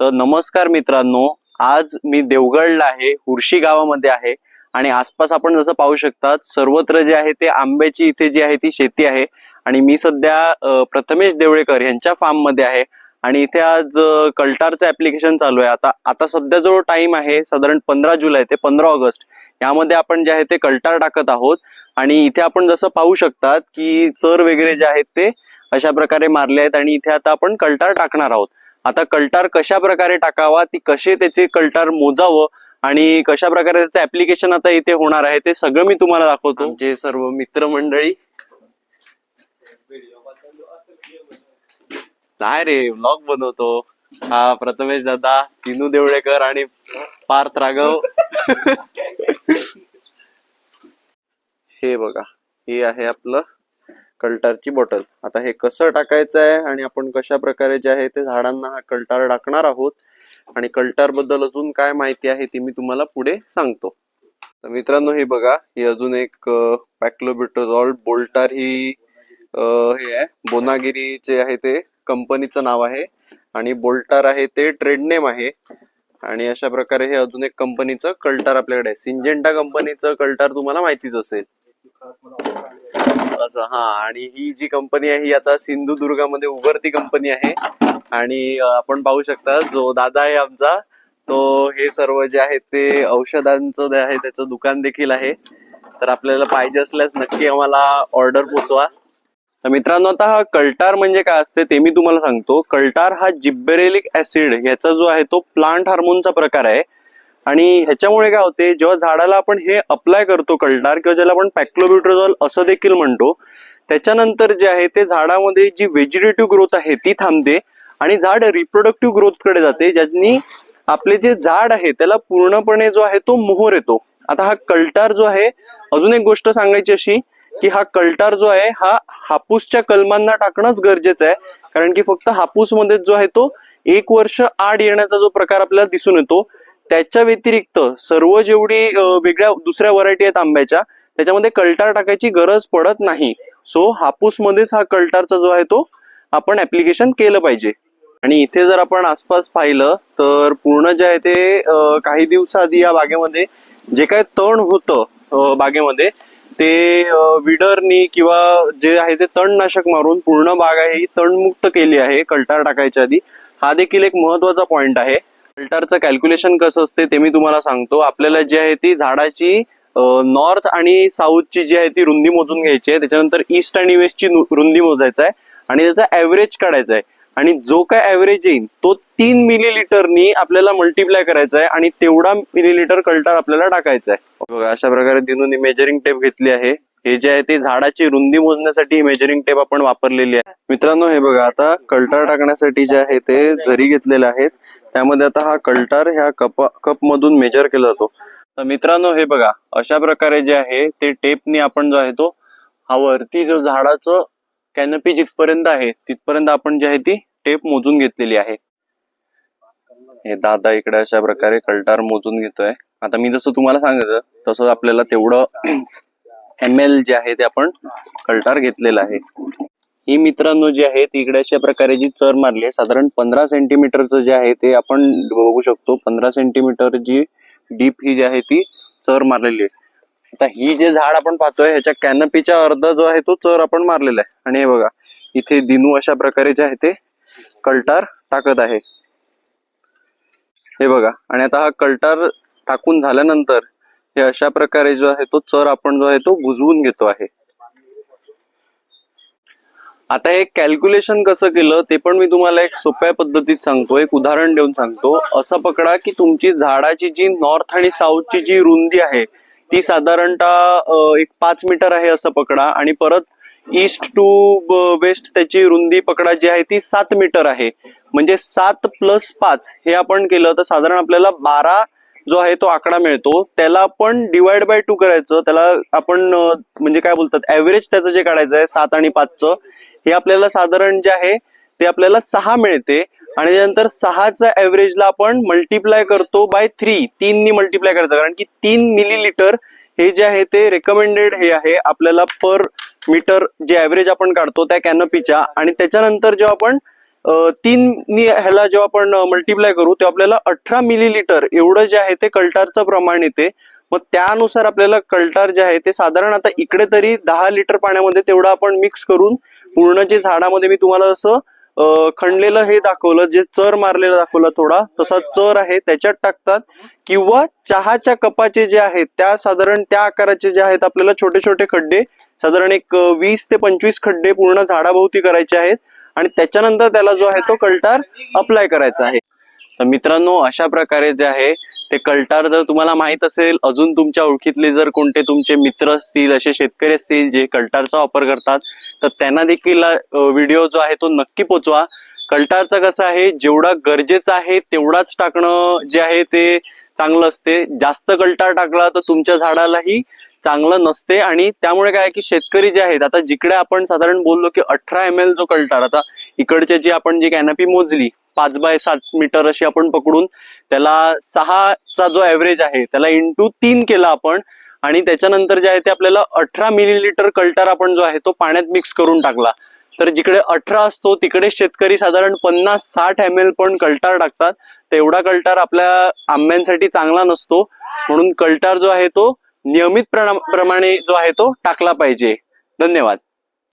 तर नमस्कार मित्रांनो आज मी देवगडला आहे उर्शी गावामध्ये आहे आणि आसपास आपण जसं पाहू शकतात सर्वत्र जे आहे ते आंब्याची इथे जी आहे ती शेती आहे आणि मी सध्या प्रथमेश देवळेकर यांच्या फार्ममध्ये आहे आणि इथे आज कल्टारचं ऍप्लिकेशन चालू आहे. आता आता सध्या जो टाइम आहे साधारण पंधरा जुलै ते पंधरा ऑगस्ट यामध्ये आपण जे आहे ते कल्टार टाकत आहोत आणि इथे आपण जसं पाहू शकतात की चर वगैरे जे आहेत ते अशा प्रकारे मारले आहेत आणि इथे आता आपण कल्टार टाकणार आहोत. आता कल्टार कशा प्रकारे टाकावा ती कसे त्याचे कल्टार मोजावं आणि कशा प्रकारे त्याचं ऍप्लिकेशन आता इथे होणार आहे ते सगळं मी तुम्हाला दाखवतो. आमचे सर्व मित्रमंडळी. नाही रे व्लॉग बनवतो. हा प्रथमेश दादा तिनू देवळेकर आणि पार्थ राघव. हे बघा हे आहे आपलं कल्टारची बॉटल. आता हे कसं टाकायचं आहे आणि आपण कशा प्रकारे जे आहे ते झाडांना हा कल्टार टाकणार आहोत आणि कल्टारबद्दल अजून काय माहिती आहे ती मी तुम्हाला पुढे सांगतो. तर मित्रांनो हे बघा ही अजून एक पॅक्लोबिटोझॉल बोल्टार ही हे आहे. बोनागिरी जे आहे ते कंपनीचं नाव आहे आणि बोल्टार आहे ते ट्रेडनेम आहे. आणि अशा प्रकारे हे अजून एक कंपनीचं कल्टार आपल्याकडे आहे. सिंजेंटा कंपनीचं कल्टार तुम्हाला माहितीच असेल. असं हा आणि ही जी कंपनी आहे ही आता सिंधुदुर्गामध्ये उभरती कंपनी आहे. आणि आपण पाहू शकता जो दादा आहे आमचा तो हे सर्व जे आहे ते औषधांचं जे आहे त्याचं दुकान देखील आहे. तर आपल्याला पाहिजे असल्यास नक्की आम्हाला ऑर्डर पोचवा. तर मित्रांनो आता हा कल्टार म्हणजे काय असते ते मी तुम्हाला सांगतो. कल्टार हा जिब्बेरेलिक ऍसिड ह्याचा जो आहे तो प्लांट हार्मोनचा प्रकार आहे. आणि ह्याच्यामुळे काय होते जेव्हा झाडाला आपण हे अप्लाय करतो कल्टार किंवा ज्याला आपण पॅक्लोब्युट्रोझॉल असं देखील म्हणतो त्याच्यानंतर जे आहे ते झाडामध्ये जी व्हेजिटेटिव्ह ग्रोथ आहे ती थांबते आणि झाड रिप्रोडक्टिव्ह ग्रोथकडे जाते ज्यांनी आपले जे झाड आहे त्याला पूर्णपणे जो आहे तो मोहर येतो. आता हा कल्टार जो आहे अजून एक गोष्ट सांगायची अशी की हा कल्टार जो आहे हा हापूसच्या कलमांना टाकणंच गरजेचं आहे कारण की फक्त हापूसमध्ये जो आहे तो एक वर्ष आड येण्याचा जो प्रकार आपल्याला दिसून येतो त्याच्या व्यतिरिक्त सर्व जेवढी वेगळ्या दुसऱ्या व्हरायटी आहेत आंब्याच्या त्याच्यामध्ये कल्टार टाकायची गरज पडत नाही. सो हापूसमध्येच हा कल्टारचा जो आहे तो आपण ऍप्लिकेशन केलं पाहिजे. आणि इथे जर आपण आसपास पाहिलं तर पूर्ण जे आहे ते काही दिवसाआधी या बागेमध्ये जे काय तण होतं बागेमध्ये ते विडरनी किंवा जे आहे ते तणनाशक मारून पूर्ण बाग आहे ही तणमुक्त केली आहे कल्टार टाकायच्या आधी. हा देखील एक महत्त्वाचा पॉइंट आहे. अल्टरचं कॅल्क्युलेशन कसं असते ते मी तुम्हाला सांगतो. आपल्याला जी आहे ती झाडाची नॉर्थ आणि साऊथची जी आहे ती रुंदी मोजून घ्यायची आहे. त्याच्यानंतर ईस्ट आणि वेस्टची रुंदी मोजायचा आहे. आणि त्याचा ऍव्हरेज काढायचा आहे. आणि जो काय ऍव्हरेज येईल तो तीन मिलीलिटरनी आपल्याला मल्टिप्लाय करायचा आहे आणि तेवढा मिलीलिटर कल्टार आपल्याला टाकायचा आहे. बघा अशा प्रकारे दिनूने मेजरिंग टेप घेतली आहे. हे जे आहे ते झाडाची रुंदी मोजण्यासाठी मेजरिंग टेप आपण वापरलेली आहे. मित्रांनो हे बघा आता कल्टार टाकण्यासाठी जे आहे ते झरी घेतलेले आहेत. त्यामध्ये आता हा कल्टार ह्या कप कप मधून मेजर केला जातो. तर मित्रांनो हे बघा अशा प्रकारे जे आहे ते टेपनी आपण जो आहे तो हा वरती जो झाडाचं कॅनपी जिथपर्यंत आहे तिथपर्यंत आपण जी आहे ती टेप मोजून घेतलेली आहे. हे दादा इकडे अशा प्रकारे कल्टार मोजून घेतोय. आता मी जसं तुम्हाला सांगितलं तसं आपल्याला तेवढं एम एल जे आहे ते आपण कल्टार घेतलेलं आहे. ही मित्रांनो जी आहे ती इकडे अशा प्रकारे जी चर मारली आहे साधारण पंधरा सेंटीमीटरचं जे आहे ते आपण बघू शकतो. पंधरा सेंटीमीटर जी डीप ही जी आहे ती चर मारलेली आहे. आता ही जे झाड आपण पाहतोय ह्याच्या कॅनपीच्या अर्धा जो आहे तो चर आपण मारलेला आहे. आणि हे बघा इथे दिनू अशा प्रकारे जे आहे ते कल्टार टाकत आहे. हे बघा आणि आता हा कल्टार टाकून झाल्यानंतर हे अशा प्रकारे जो आहे तो चर आपण जो आहे तो बुजवून घेतो आहे. आता हे कॅल्क्युलेशन कसं केलं ते पण मी तुम्हाला एक सोप्या पद्धतीत सांगतो एक उदाहरण देऊन सांगतो. असं पकडा की तुमची झाडाची जी नॉर्थ आणि साऊथची जी रुंदी आहे ती साधारणतः एक पाच मीटर आहे असं पकडा आणि परत ईस्ट टू वेस्ट त्याची रुंदी पकडा जी आहे ती सात मीटर आहे. म्हणजे सात प्लस पाच हे आपण केलं तर साधारण आपल्याला बारा जो आहे तो आकडा मिळतो त्याला आपण डिवाइड बाय टू करायचं. त्याला आपण म्हणजे काय बोलतात ऍव्हरेज त्याचं जे काढायचं आहे सात आणि पाचचं हे आपल्याला साधारण जे आहे ते आपल्याला सहा मिळते. आणि त्यानंतर सहाचा ऍव्हरेजला आपण मल्टिप्लाय करतो बाय थ्री तीननी मल्टिप्लाय करायचं. कारण की तीन मिलीलिटर हे जे आहे ते रेकमेंडेड हे आहे आपल्याला पर मीटर जे ऍव्हरेज आपण काढतो त्या कॅनपीच्या आणि त्याच्यानंतर जेव्हा आपण तीन नि ह्याला जेव्हा आपण मल्टिप्लाय करू तेव्हा आपल्याला अठरा मिलीलिटर एवढं जे आहे ते कल्टारचं प्रमाण येते. मग त्यानुसार आपल्याला कल्टार जे आहे ते साधारण आता इकडे तरी दहा लिटर पाण्यामध्ये तेवढं आपण मिक्स करून पूर्ण जे झाडामध्ये मी तुम्हाला जसं अ, खणलेलं हे दाखवलं जे चर मारलेलं दाखवलं थोडा तसा चर आहे त्याच्यात टाकतात. किंवा चहाच्या कपाचे जे आहेत त्या साधारण त्या आकाराचे जे आहेत आपल्याला छोटे छोटे खड्डे साधारण एक वीस ते पंचवीस खड्डे पूर्ण झाडाभोवती करायचे आहेत. आणि त्याच्यानंतर त्याला जो आहे तो कल्टार अप्लाय करायचा आहे. तर मित्रांनो अशा प्रकारे जे आहे ते कल्टार जर तुम्हाला माहीत असेल अजून तुमच्या ओळखीतले जर कोणते तुमचे मित्र असतील असे शेतकरी असतील जे कल्टारचा वापर करतात तर त्यांना देखील व्हिडिओ जो आहे तो नक्की पोचवा. कल्टारचं कसं आहे जेवढा गरजेचं आहे तेवढाच टाकणं जे आहे ते चांगलं असते. जास्त कल्टार टाकला तर तुमच्या झाडालाही चांगलं नसते आणि त्यामुळे काय आहे की शेतकरी जे आहेत आता जिकडे आपण साधारण बोललो की अठरा एम एल जो कल्टार आता इकडचे जी आपण जी कॅनपी मोजली पाच बाय सात मीटर अशी आपण पकडून त्याला सहाचा जो ऍव्हरेज आहे त्याला इंटू तीन केला आपण आणि त्याच्यानंतर जे आहे ते आपल्याला अठरा मिलीलिटर कल्टार आपण जो आहे तो पाण्यात मिक्स करून टाकला. तर जिकडे अठरा असतो तिकडे शेतकरी साधारण पन्नास साठ एम एल पण कल्टार टाकतात. तेवढा कल्टार आपल्या आंब्यांसाठी चांगला नसतो. म्हणून कल्टार जो आहे तो नियमित प्रणा- प्रमाणे जो आहे तो टाकला पाहिजे. धन्यवाद.